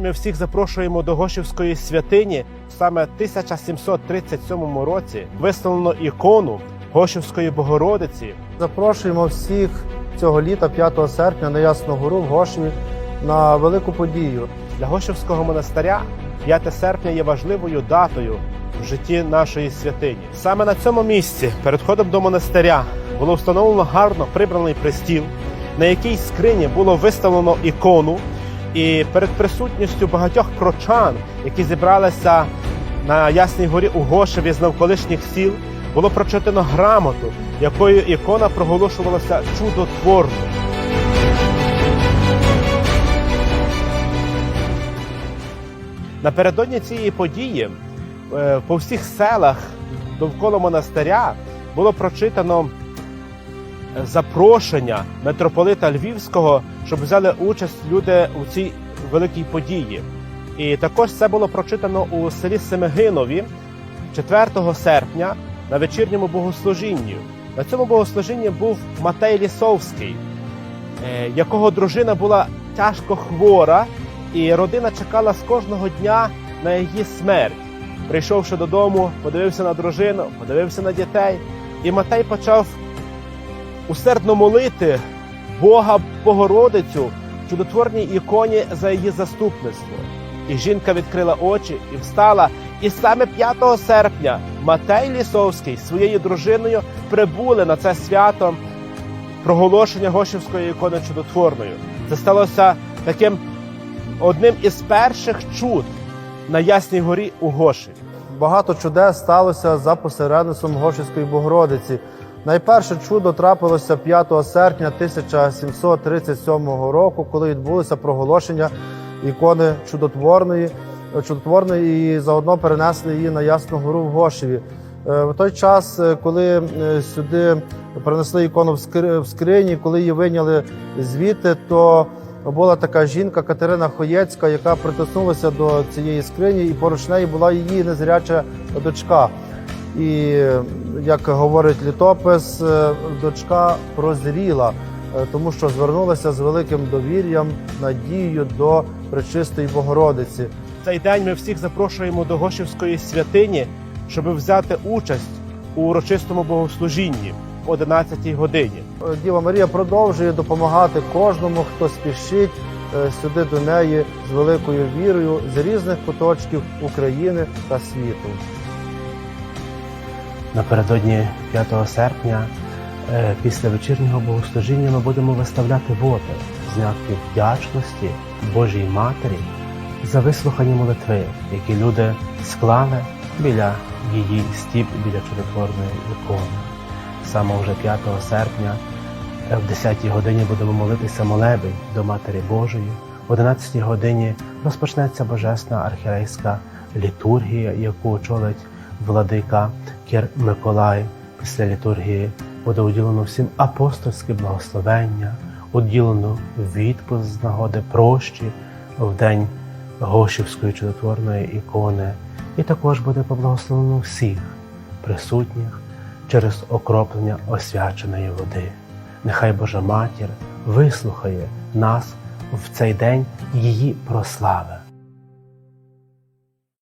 ми всіх запрошуємо до Гошівської святині. Саме в 1737 році виставлено ікону Гошівської Богородиці. Запрошуємо всіх цього літа, 5 серпня, на Ясну Гору в Гошеві на велику подію. Для Гошівського монастиря 5 серпня є важливою датою в житті нашої святині. Саме на цьому місці, перед входом до монастиря, було встановлено гарно прибраний престіл, на якій скрині було виставлено ікону. І перед присутністю багатьох прочан, які зібралися на Ясній горі у Гошеві з навколишніх сіл, було прочитано грамоту, якою ікона проголошувалася чудотворною. Напередодні цієї події е, по всіх селах довкола монастиря було прочитано запрошення митрополита Львівського, щоб взяли участь люди у цій великій події. І також це було прочитано у селі Семигинові 4 серпня на вечірньому богослужінні. На цьому богослужінні був Матей Лісовський, е, якого дружина була тяжко хвора, і родина чекала з кожного дня на її смерть. Прийшовши додому, подивився на дружину, подивився на дітей, і Матей почав усердно молити Бога Богородицю чудотворній іконі за її заступництво. І жінка відкрила очі і встала. І саме 5 серпня Матей Лісовський зі своєю дружиною прибули на це свято проголошення Гошівської ікони чудотворною. Це сталося таким одним із перших чуд на Ясній горі у Гошеві. Багато чудес сталося за посередництвом Гошівської Богородиці. Найперше чудо трапилося 5 серпня 1737 року, коли відбулося проголошення ікони чудотворної, чудотворної і заодно перенесли її на Ясну гору в Гошеві. Е, В той час, е, коли е, сюди принесли ікону в скри- скрині, коли її вийняли звідти, то була така жінка Катерина Хоєцька, яка притиснулася до цієї скрині, і поруч неї була її незряча дочка. І як говорить літопис, е, дочка прозріла, е, тому що звернулася з великим довір'ям, надією до пречистої Богородиці. Цей день ми всіх запрошуємо до Гошівської святині, щоб взяти участь у урочистому богослужінні о 11 годині. Е, Діва Марія продовжує допомагати кожному, хто спішить сюди до неї з великою вірою з різних куточків України та світу. Напередодні 5 серпня, е, після вечірнього богослужіння, ми будемо виставляти води знаки вдячності Божій Матері за вислухані молитви, які люди склали біля її стіп, біля чудотворної ікони. Саме вже 5 серпня е, в 10 годині будемо молитися молебень до Матері Божої. В 11 годині розпочнеться божесна архірейська літургія, яку очолить владика Кір Миколай. Після літургії буде уділено всім апостольське благословення, уділено відпуск з нагоди прощі в день Гошівської чудотворної ікони. І також буде поблагословено всіх присутніх через окроплення освяченої води. Нехай Божа Матір вислухає нас в цей день її прослави.